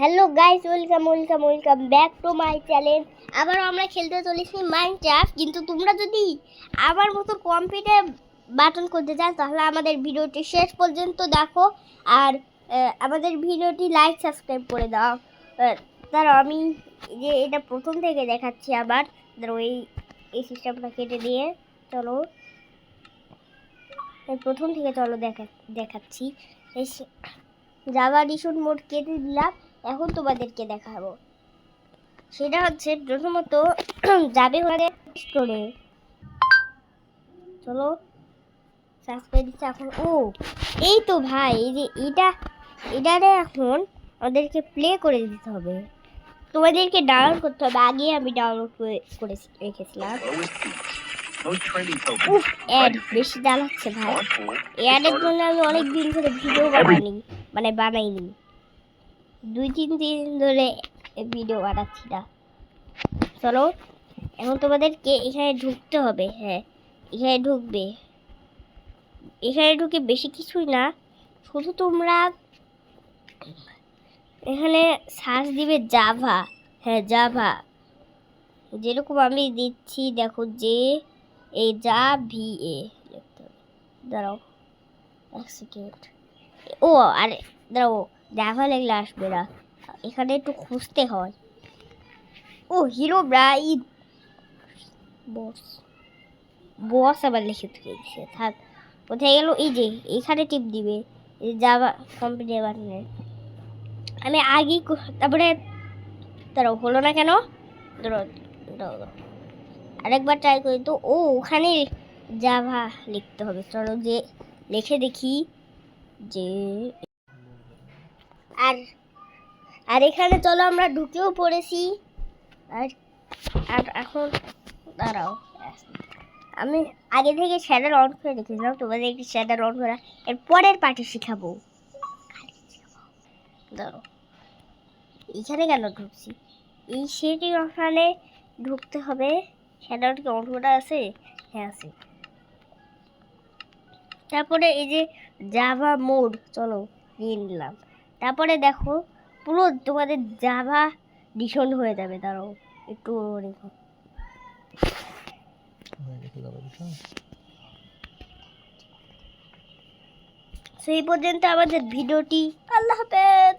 Hello guys welcome welcome welcome back to my channel আবার আমরা খেলতে চলেছি মাইনক্রাফট কিন্তু তোমরা যদি আমার মতো কম্পিউটার বাটন করতে চাও, তাহলে আমাদের ভিডিওটি শেষ পর্যন্ত দেখো। আর আমাদের ভিডিওটি লাইক সাবস্ক্রাইব করে দাও। তার আমি যে এটা প্রথম থেকে দেখাচ্ছি আবার। ধরো এই এই সিস্টেমটা কেটে দিয়ে চলো। প্রথম থেকে চলো দেখা, দেখাচ্ছি। এই জাভা ডিশন মোড কেটে দিলাম। এখন তোমাদেরকে দেখাবো। সেটা হচ্ছে প্রথমত যাবে হলে স্টোরে চলো দিচ্ছে এখন। ও এই তো ভাই এই যে এটা এটারে এখন আমাদেরকে প্লে করে দিতে হবে। তোমাদেরকে ডাউনলোড করতে হবে। আগে আমি ডাউনলোড করে রেখেছিলাম। উফ অ্যাড বেশি জ্বালাচ্ছে ভাই। অ্যাডের জন্য আমি অনেক দিন ধরে ভিডিও বানাইনি মানে বানাইনি। দুই তিন দিন ধরে ভিডিও বানাচ্ছি না। চলো, এখন তোমাদেরকে এখানে ঢুকতে হবে হ্যাঁ এখানে ঢুকবে। এখানে ঢুকে বেশি কিছুই না, শুধু তোমরা এখানে সার্চ দিবে জাভা হ্যাঁ জাভা যেরকম আমি দিচ্ছি, দেখো যে এই যা ভি এ দাঁড়াও, এক সেকেন্ড ও, আরে, দাঁড়াও। জাভা লাগলে আসবে না। এখানে একটু খুঁজতে হয়। ও, হিরো ব্রাইড বস। বস আবার লিখে দিয়েছে। থাক, কোথায় গেল? এই যে, এখানে টিপ দিবে। জাভা কম্পিউটার বাটনে আমি আগেই তারপরে দাঁড়াও, হলো না কেন। আরেকবার ট্রাই করি তো। ও, ওখানে জাভা লিখতে হবে। চলো যে, লিখে দেখি যে আর আর এখানে চলো আমরা ঢুকেও পড়েছি। আর আর এখন, দাঁড়াও, আমি আগে থেকে শ্যাডার অন করে রেখেছিলাম তোমাদের একটি শ্যাডার অন করা, এর পরের পার্টি শিখাবো। দাঁড়াও, এইখানে কেন ঢুকছি? এই সেটিং ওখানে ঢুকতে হবে। শ্যাডার কি অন করা আছে? হ্যাঁ আছে। তারপরে এই যে জাভা মোড চলো, নিয়ে নিলাম। তারপরে দেখো, পুরো তোমাদের জাভা ডিশন হয়ে যাবে, দাঁড়াও, একটু রেখো সেই পর্যন্ত আমাদের ভিডিওটি, আল্লাহ হাফেজ!